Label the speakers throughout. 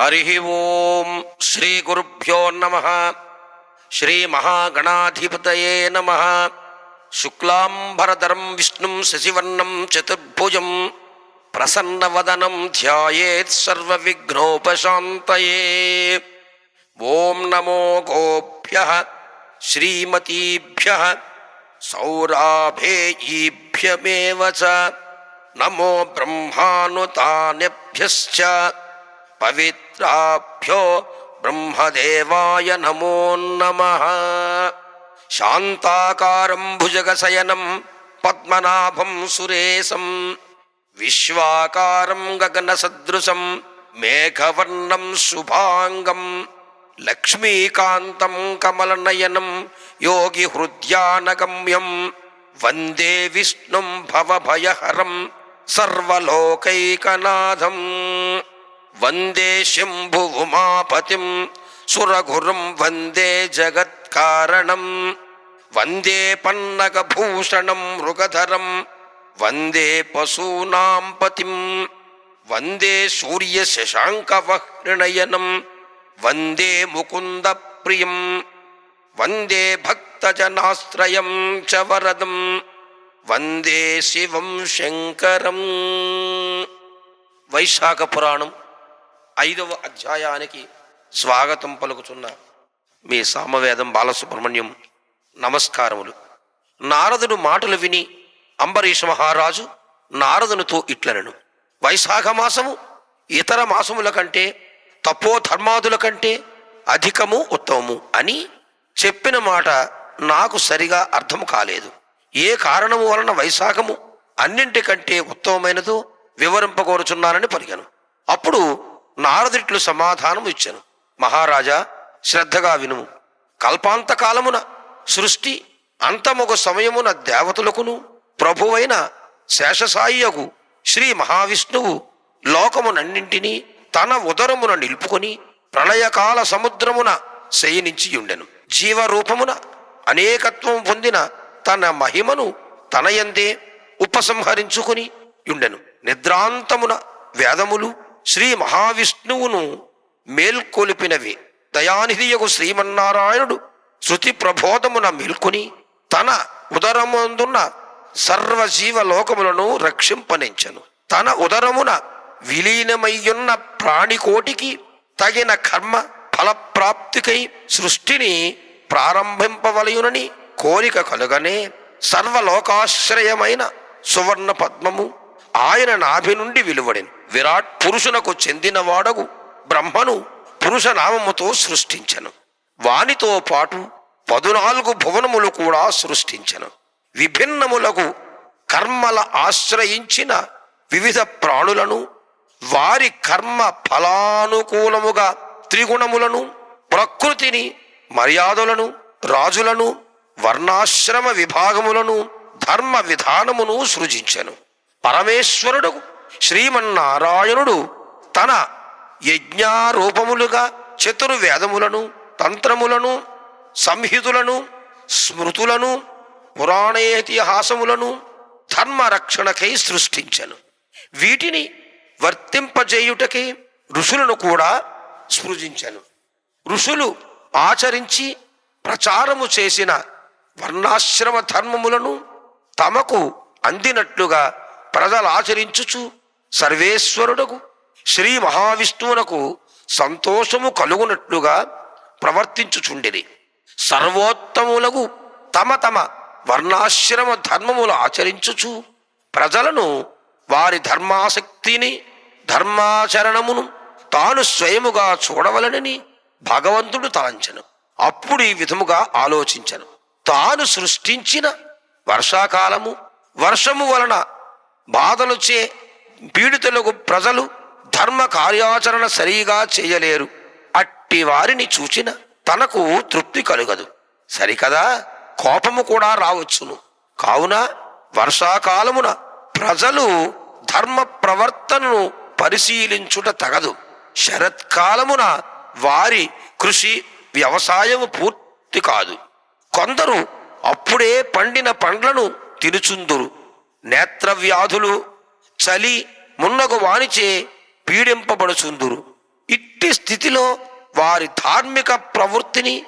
Speaker 1: हरिः ओम् श्रीगुरुभ्यो श्री महागणाधिपत नम। शुक्लाम्बरधरं विष्णु शशिवर्णं चतुर्भुज प्रसन्न वदनम ध्यानोपात ओं नमो गोभ्य, श्रीमतीभ्य सौराभेयीभ्यमे नमो ब्रह्मानुतानेभ्यश्च पवित्राभ्यो ब्रह्मदेवाय नमो नमः। शान्ताकारं भुजगशयनं पद्मनाभं सुरेशं, विश्वाकारं गगनसदृशं मेघवर्णं शुभाङ्गं, लक्ष्मीकान्तं कमलनयनं योगिहृद्यानगम्यं, वंदे विष्णुं भवभयहरं सर्वलोकैकनाथम्। வந்தே சிம்பு உமாபதிம் சுரகுரும் வந்தே ஜகத்காரணம் வந்தே பன்னகபூஷணம் ருகதரம். வந்தே பசூனாம் பதிம். வந்தே சூரிய சசாங்கவஹ்ணயனம் வந்தே முகுந்த பிரியம் வந்தே பக்தஜனாஸ்திரயம் ச வரதம். வந்தே சிவம் சங்கரம். வைசாக புராணம் ఐదవ అధ్యాయానికి స్వాగతం పలుకుతున్న మీ సామవేదం బాలసుబ్రహ్మణ్యం నమస్కారములు. నారదుడు మాటలు విని అంబరీష మహారాజు నారదునితో ఇట్లనను. వైశాఖ మాసము ఇతర మాసముల కంటే తపో ధర్మాదుల కంటే అధికము ఉత్తమము అని చెప్పిన మాట నాకు సరిగా అర్థం కాలేదు. ఏ కారణము వలన వైశాఖము అన్నింటికంటే ఉత్తమమైనదో వివరింపగోరుచున్నానని పలిగాను అప్పుడు నారదుట్లు సమాధానము ఇచ్చాను. మహారాజా శ్రద్ధగా వినుము. కల్పాంతకాలమున సృష్టి అంతమొక సమయమున దేవతలకును ప్రభువైన శేషసాయియగు శ్రీ మహావిష్ణువు లోకమునన్నింటినీ తన ఉదరమున నిలుపుకొని ప్రళయకాల సముద్రమున శయనించియుండెను జీవరూపమున అనేకత్వం పొందిన తన మహిమను తనయందే ఉపసంహరించుకుని యుండెను నిద్రాంతమున వేదములు శ్రీ మహావిష్ణువును మేల్కొలిపినవి. దయానిధియకు శ్రీమన్నారాయణుడు శృతి ప్రబోధమున మేల్కొని తన ఉదరమందున్న సర్వజీవలోకములను రక్షింపనించను. తన ఉదరమున విలీనమయ్యున్న ప్రాణికోటికి తగిన కర్మ ఫలప్రాప్తికై సృష్టిని ప్రారంభింపవలయునని కోరిక కలుగనే సర్వలోకాశ్రయమైన సువర్ణ పద్మము ఆయన నాభి నుండి వెలువడెను. విరాట్ పురుషునకు చెందిన వాడగు బ్రహ్మను పురుష నామముతో సృష్టించను. వానితో పాటు పదునాలుగు భువనములు కూడా సృష్టించను. విభిన్నములకు కర్మల ఆశ్రయించిన వివిధ ప్రాణులను వారి కర్మ ఫలానుకూలముగా త్రిగుణములను ప్రకృతిని మర్యాదలను రాజులను వర్ణాశ్రమ విభాగములను ధర్మ విధానమును సృజించెను. పరమేశ్వరుడు శ్రీమన్నారాయణుడు తన యజ్ఞారూపములుగా చతుర్వేదములను తంత్రములను సంహితులను స్మృతులను పురాణేతిహాసములను ధర్మరక్షణకై సృష్టించను. వీటిని వర్తింపజేయుటకై ఋషులను కూడా సృజించను ఋషులు ఆచరించి ప్రచారము చేసిన వర్ణాశ్రమ ధర్మములను తమకు అందినట్లుగా ప్రజలు ఆచరించుచు సర్వేశ్వరుడకు శ్రీ మహావిష్ణువునకు సంతోషము కలుగునట్లుగా ప్రవర్తించుచుండిరి. సర్వోత్తములకు తమ తమ వర్ణాశ్రమ ధర్మములు ఆచరించుచు ప్రజలను వారి ధర్మాసక్తిని ధర్మాచరణమును తాను స్వయముగా చూడవలనని భగవంతుడు తలంచను. అప్పుడు ఈ విధముగా ఆలోచించను. తాను సృష్టించిన వర్షాకాలము వర్షము వలన బాధలుచే పీడితులకు ప్రజలు ధర్మ కార్యాచరణ సరిగా చేయలేరు. అట్టి వారిని చూచిన తనకు తృప్తి కలుగదు. సరికదా? కోపము కూడా రావచ్చును. కావున వర్షాకాలమున ప్రజలు ధర్మ ప్రవర్తనను పరిశీలించుట తగదు. శరత్కాలమున వారి కృషి వ్యవసాయము పూర్తి కాదు. కొందరు అప్పుడే పండిన పండ్లను తినుచుందురు. నేత్రవ్యాధులు చలి మున్నగు వానిచే పీడింపబడుచుందురు. ఇట్టి స్థితిలో వారి ధార్మిక ప్రవృత్తిని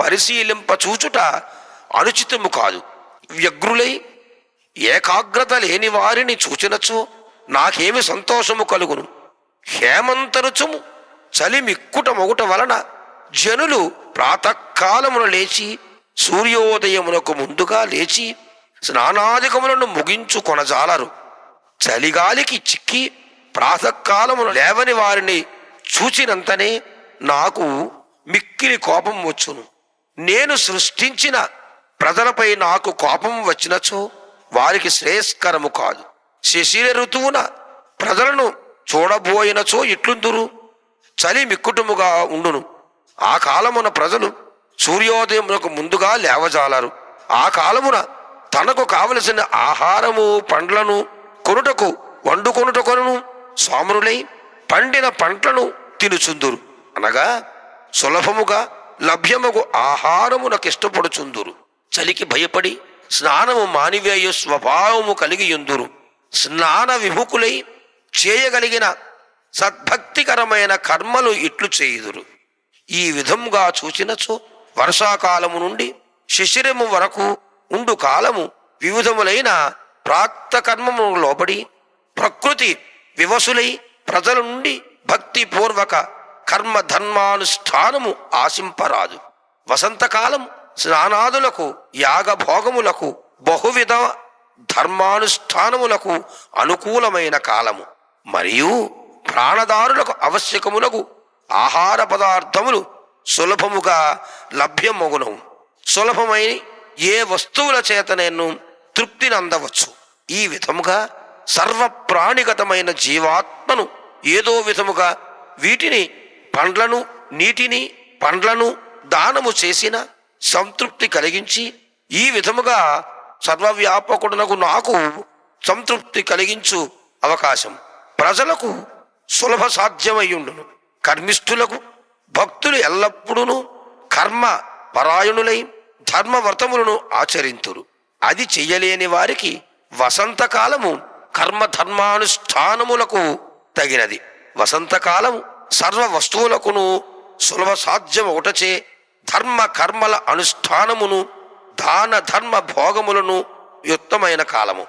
Speaker 1: పరిశీలింపచూచుట అనుచితము కాదు. వ్యగ్రులై ఏకాగ్రత లేని వారిని చూచినచు నాకేమి సంతోషము కలుగును. హేమంతరుచుము చలి మిక్కుట మొగుట వలన జనులు ప్రాతకాలమున లేచి సూర్యోదయమునకు ముందుగా లేచి స్నానాధికములను ముగించు కొనజాలరు. చలిగాలికి చిక్కి ప్రాతకాలమును లేవని వారిని చూచినంతనే నాకు మిక్కిలి కోపం వచ్చును. నేను సృష్టించిన ప్రజలపై నాకు కోపం వచ్చినచో వారికి శ్రేయస్కరము కాదు. శశిర ఋతువున ప్రజలను చూడబోయినచో ఇట్లుందురు. చలి మిక్కుటముగా ఉండును. ఆ కాలమున ప్రజలు సూర్యోదయమునకు ముందుగా లేవజాలరు. ఆ కాలమున తనకు కావలసిన ఆహారము పండ్లను కొనుటకు వండుకొనుటకొను సోమరులై పండిన పంటలను తినుచుందురు. అనగా సులభముగా లభ్యముగు ఆహారమునకు ఇష్టపడుచుందురు చలికి భయపడి స్నానము మానివేయు స్వభావము కలిగి ఉందురు స్నాన విముఖులై చేయగలిగిన సద్భక్తికరమైన కర్మలు ఇట్లు చేయుదురు. ఈ విధముగా చూచినచో వర్షాకాలము నుండి శిశిరము వరకు ఉండు కాలము వివిధములైన ప్రాక్తకర్మము లోబడి ప్రకృతి వివసులై ప్రజల నుండి భక్తిపూర్వక కర్మ ధర్మానుష్ఠానము ఆశింపరాదు. వసంతకాలం స్నానాదులకు యాగభోగములకు బహువిధ ధర్మానుష్ఠానములకు అనుకూలమైన కాలము. మరియు ప్రాణదారులకు ఆవశ్యకములకు ఆహార పదార్థములు సులభముగా లభ్యమగును సులభమైన ఏ వస్తువుల చేత నేను తృప్తిని అందవచ్చు. ఈ విధముగా సర్వ ప్రాణిగతమైన జీవాత్మను ఏదో విధముగా వీటిని పండ్లను నీటిని పండ్లను దానము చేసిన సంతృప్తి కలిగించి ఈ విధముగా సర్వవ్యాపకుడునకు నాకు సంతృప్తి కలిగించు అవకాశం. ప్రజలకు సులభ సాధ్యమయ్యుండును. కర్మిష్ఠులకు భక్తులు ఎల్లప్పుడూ కర్మ పరాయణులై ధర్మవ్రతములను ఆచరింతురు. అది చెయ్యలేని వారికి వసంతకాలము కర్మ ధర్మానుష్ఠానములకు తగినది. వసంతకాలము సర్వ వస్తువులకును సులభ సాధ్యం ఒకటచే ధర్మ కర్మల అనుష్ఠానమును దాన ధర్మ భోగములను యుక్తమైన కాలము.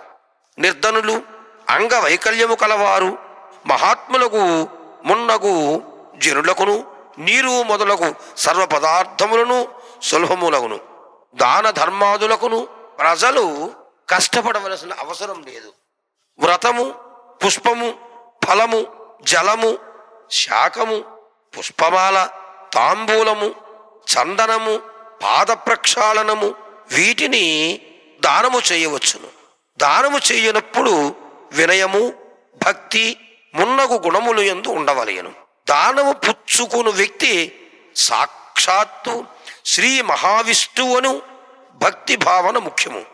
Speaker 1: నిర్ధనులు అంగవైకల్యము కలవారు మహాత్ములకు మున్నగు జనులకును నీరు మొదలగు సర్వ పదార్థములను సులభములగును. దాన ధర్మాదులకును ప్రజలు కష్టపడవలసిన అవసరం లేదు. వ్రతము పుష్పము ఫలము జలము శాకము పుష్పమాల తాంబూలము చందనము పాద ప్రక్షాళనము వీటిని దానము చేయవచ్చును. దానము చేయనప్పుడు వినయము భక్తి మున్నగు గుణములు ఎందు ఉండవలయను దానము పుచ్చుకుని వ్యక్తి సాక్షాత్తు శ్రీ మహావిష్ణువును భక్తి భావన ముఖ్యము.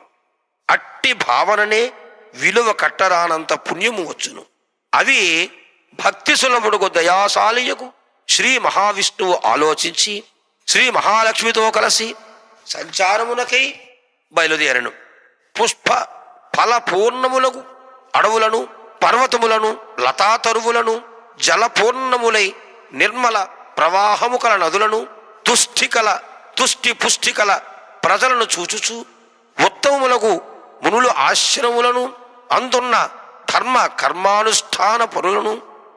Speaker 1: అట్టి భావననే విలువ కట్టరానంత పుణ్యము వచ్చును. అవి భక్తి సులభుడుకు దయాశాలియకు శ్రీ మహావిష్ణువు ఆలోచించి శ్రీ మహాలక్ష్మితో కలిసి సంచారమునకై బయలుదేరను. పుష్ప ఫల పూర్ణములకు అడవులను పర్వతములను లతాతరువులను జలపూర్ణములై నిర్మల ప్రవాహము కల నదులను తుష్టికల తుష్టి పుష్టికల ప్రజలను చూచుచు ఉత్తమములకు మునులు ఆశ్రములను అందున్న ధర్మ కర్మానుష్ఠాన పరులను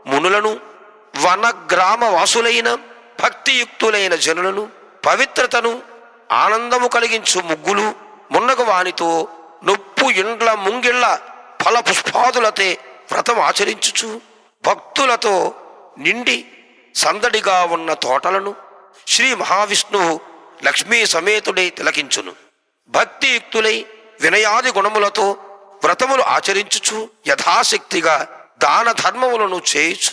Speaker 1: మునులను వన గ్రామ వాసులైన భక్తియుక్తులైన జనులను పవిత్రతను ఆనందము కలిగించు ముగ్గులు మున్నగు వానితో నొప్పు ఇండ్ల ముంగిళ్ళ ఫల పుష్పాదులతే వ్రతం ఆచరించుచు భక్తులతో నిండి సందడిగా ఉన్న తోటలను శ్రీ మహావిష్ణువు లక్ష్మీ సమేతుడై తిలకించును. భక్తియుక్తులై వినయాది గుణములతో వ్రతములు ఆచరించుచు యథాశక్తిగా దాన ధర్మములను చేయుచు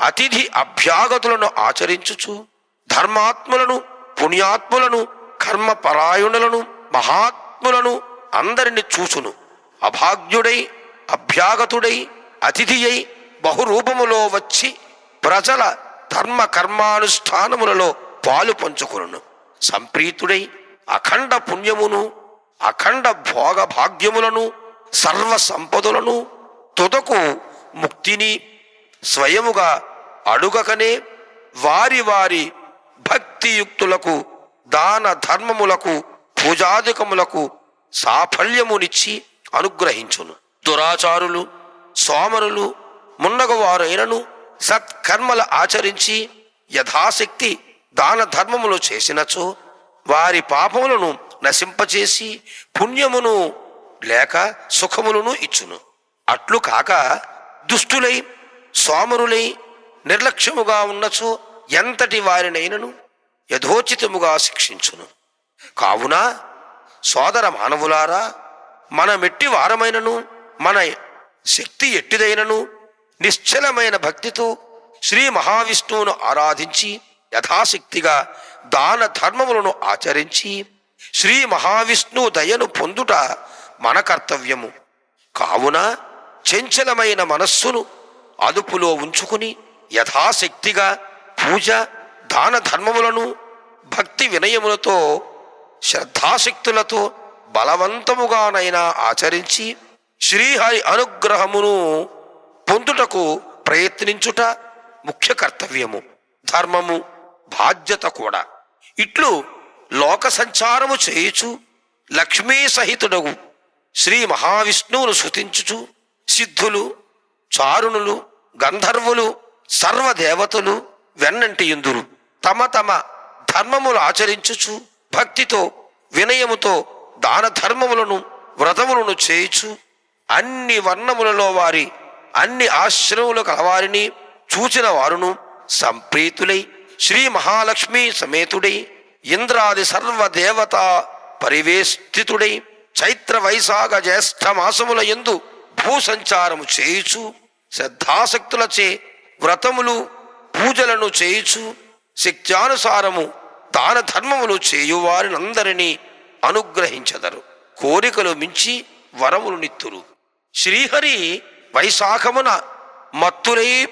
Speaker 1: అతిథి అభ్యాగతులను ఆచరించుచు ధర్మాత్ములను పుణ్యాత్ములను కర్మపరాయణులను మహాత్ములను అందరిని చూచును. అభాగ్యుడై అభ్యాగతుడై అతిథి అయి బహురూపములో వచ్చి ప్రజల ధర్మ కర్మానుష్ఠానములలో పాలు పంచుకును సంప్రీతుడై అఖండ పుణ్యమును అఖండ భోగ భాగ్యములను సర్వ సంపదలను తుదకు ముక్తిని స్వయముగా అడుగకనే వారి వారి భక్తియుక్తులకు దాన ధర్మములకు పూజాధికములకు సాఫల్యమునిచ్చి అనుగ్రహించును. దురాచారులు సోమరులు మున్నగవారైనను సత్కర్మల ఆచరించి యథాశక్తి దాన ధర్మములు చేసినచో వారి పాపములను నశింపచేసి పుణ్యమును లేక సుఖములను ఇచ్చును. అట్లు కాక దుష్టులై సోమరులై నిర్లక్ష్యముగా ఉన్నచో ఎంతటి వారినైనను యథోచితముగా శిక్షించును. కావున సోదర మానవులారా మన మెట్టి వారమైనను మన శక్తి ఎట్టిదైనను నిశ్చలమైన భక్తితో శ్రీ మహావిష్ణువును ఆరాధించి యథాశక్తిగా దాన ధర్మములను ఆచరించి శ్రీ మహావిష్ణువు దయను పొందుట మన కర్తవ్యము. కావున చంచలమైన మనస్సును అదుపులో ఉంచుకుని యథాశక్తిగా పూజ దాన ధర్మములను భక్తి వినయములతో శ్రద్ధాశక్తులతో బలవంతముగానైనా ఆచరించి శ్రీహరి అనుగ్రహమును పొందుటకు ప్రయత్నించుట ముఖ్య కర్తవ్యము. ధర్మము బాధ్యత కూడా. ఇట్లు లోక సంచారము చేయుచు లక్ష్మీ సహితుడగు శ్రీ మహావిష్ణువును శృతించుచు సిద్ధులు చారుణులు గంధర్వులు సర్వదేవతలు వెన్నంటి ఇందురు తమ తమ ధర్మములు ఆచరించుచు భక్తితో వినయముతో దాన ధర్మములను వ్రతములను చేయుచు అన్ని వర్ణములలో వారి అన్ని ఆశ్రములు కలవారిని చూచిన వారును సంప్రీతులై శ్రీ మహాలక్ష్మి సమేతుడై ఇంద్రాది సర్వదేవత పరివేష్టితుడై చైత్ర వైశాఖ జ్యేష్ఠ మాసముల ఎందు భూసంచారము చేయుచు శ్రద్ధాశక్తులచే వ్రతములు పూజలను చేయుచు శక్త్యానుసారము దాన ధర్మములు చేయువారినందరినీ అనుగ్రహించదరు. కోరికలు మించి వరములు నిత్తురు. శ్రీహరి వైశాఖమున మత్తులై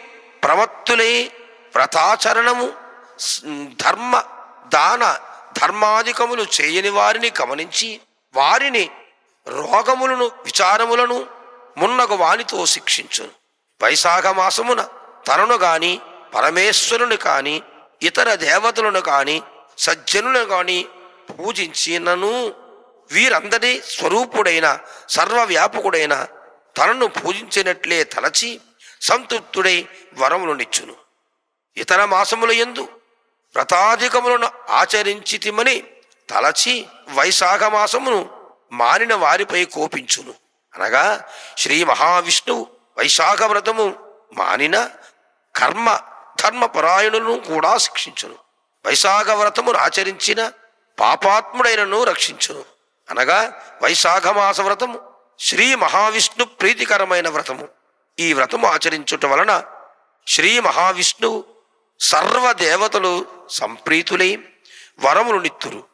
Speaker 1: ప్రమత్తులై వ్రతాచరణము ధర్మ దాన ధర్మాధికములు చేయని వారిని గమనించి వారిని రోగములను విచారములను మున్నగు వానితో శిక్షించును వైశాఖ మాసమున తనను గాని పరమేశ్వరుని కాని ఇతర దేవతలను కాని సజ్జనులను కాని పూజించినను వీరందరి స్వరూపుడైన సర్వవ్యాపకుడైన తనను పూజించినట్లే తలచి సంతృప్తుడై వరములు నిచ్చును. ఇతర మాసముల యందు వ్రతాధికములను ఆచరించితిమని తలచి వైశాఖ మాసమును మానిన వారిపై కోపించును. అనగా శ్రీ మహావిష్ణువు వైశాఖ వ్రతము మానిన కర్మ ధర్మపరాయణులను కూడా శిక్షించును. వైశాఖ వ్రతమును ఆచరించిన పాపాత్ముడైనను రక్షించును. అనగా వైశాఖ మాస వ్రతము శ్రీ మహావిష్ణు ప్రీతికరమైన వ్రతము. ఈ వ్రతము ఆచరించుట వలన శ్రీ మహావిష్ణువు సర్వదేవతలు సంప్రీతులై వరములు నిత్తురు.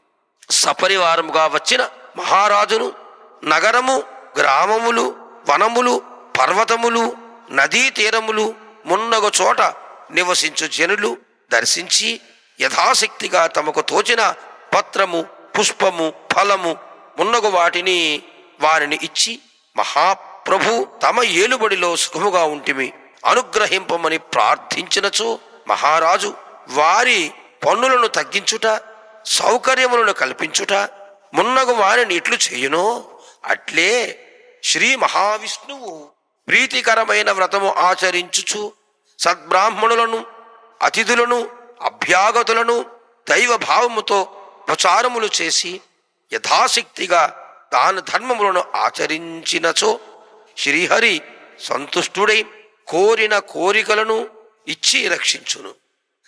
Speaker 1: సపరివారముగా వచ్చిన మహారాజును నగరము గ్రామములు వనములు పర్వతములు నదీ తీరములు మున్నగ చోట నివసించు జనులు దర్శించి యథాశక్తిగా తమకు తోచిన పత్రము పుష్పము ఫలము మున్నగు వాటిని వారిని ఇచ్చి మహాప్రభు తమ ఏలుబడిలో సుఖముగా ఉంటిమి. అనుగ్రహింపమని ప్రార్థించినచో మహారాజు వారి పన్నులను తగ్గించుట సౌకర్యములను కల్పించుట మున్నగు వారిని ఇట్లు చేయునో? అట్లే శ్రీ మహావిష్ణువు ప్రీతికరమైన వ్రతము ఆచరించుచు సద్బ్రాహ్మణులను అతిథులను అభ్యాగతులను దైవ భావముతో ప్రచారములు చేసి యథాశక్తిగా దాన ధర్మములను ఆచరించినచో శ్రీహరి సంతుష్టుడై కోరిన కోరికలను ఇచ్చి రక్షించును.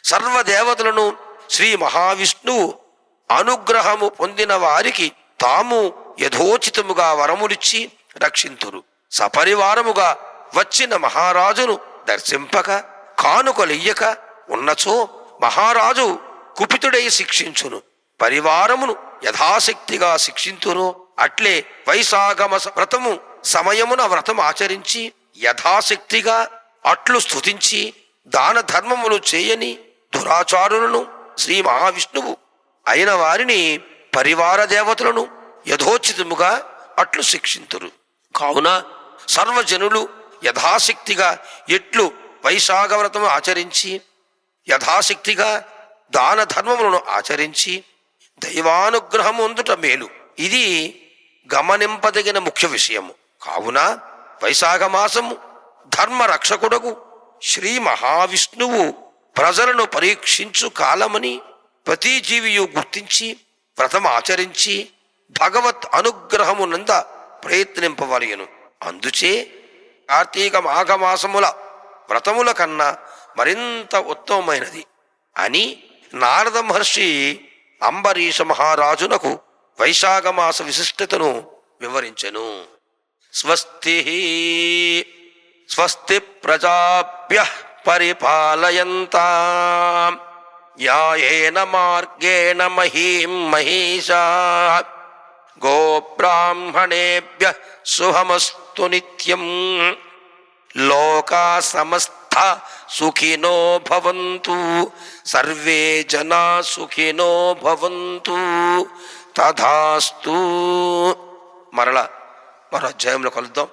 Speaker 1: సర్వదేవతలను శ్రీ మహావిష్ణువు అనుగ్రహము పొందిన వారికి తాము యథోచితముగా వరములిచ్చి రక్షింతురు. సపరివారముగా వచ్చిన మహారాజును దర్శింపక కానుకలియ్యక ఉన్నచో మహారాజు కుపితుడై శిక్షించును. పరివారమును యథాశక్తిగా శిక్షింతును అట్లే వైశాఖమ వ్రతము సమయమున వ్రతం ఆచరించి యథాశక్తిగా అట్లు స్థుతించి దాన ధర్మములు చేయని దురాచారులను శ్రీ మహావిష్ణువు అయిన వారిని పరివార దేవతలను యథోచితముగా అట్లు శిక్షింతురు. కావున సర్వజనులు యథాశక్తిగా ఎట్లు వైశాఖ వ్రతము ఆచరించి యథాశక్తిగా దాన ధర్మములను ఆచరించి దైవానుగ్రహం అందుట మేలు. ఇది గమనింపదగిన ముఖ్య విషయము. కావున వైశాఖ మాసము ధర్మ రక్షకుడకు శ్రీ మహావిష్ణువు ప్రజలను పరీక్షించు కాలమని ప్రతి జీవియు గుర్తించి వ్రతం ఆచరించి భగవత్ అనుగ్రహమునంద ప్రయత్నింపవలయను. అందుచే కార్తీక మాఘమాసముల వ్రతముల కన్నా మరింత ఉత్తమమైనది అని నారద మహర్షి అంబరీష మహారాజునకు వైశాఖమాస విశిష్టతను వివరించెను. స్వస్తి. స్వస్తి ప్రజాభ్య పరిపాలయంతా. న్యాయేన మార్గేణ మహీం మహిషా. గోబ్రాహ్మణేభ్య శుభమస్తు నిత్యం. లోకా సమస్త సుఖినో భవంతు. సర్వే జనా సుఖినో భవంతు. తథాస్తు. మరల మరో అధ్యాయంలో కలుద్దాం.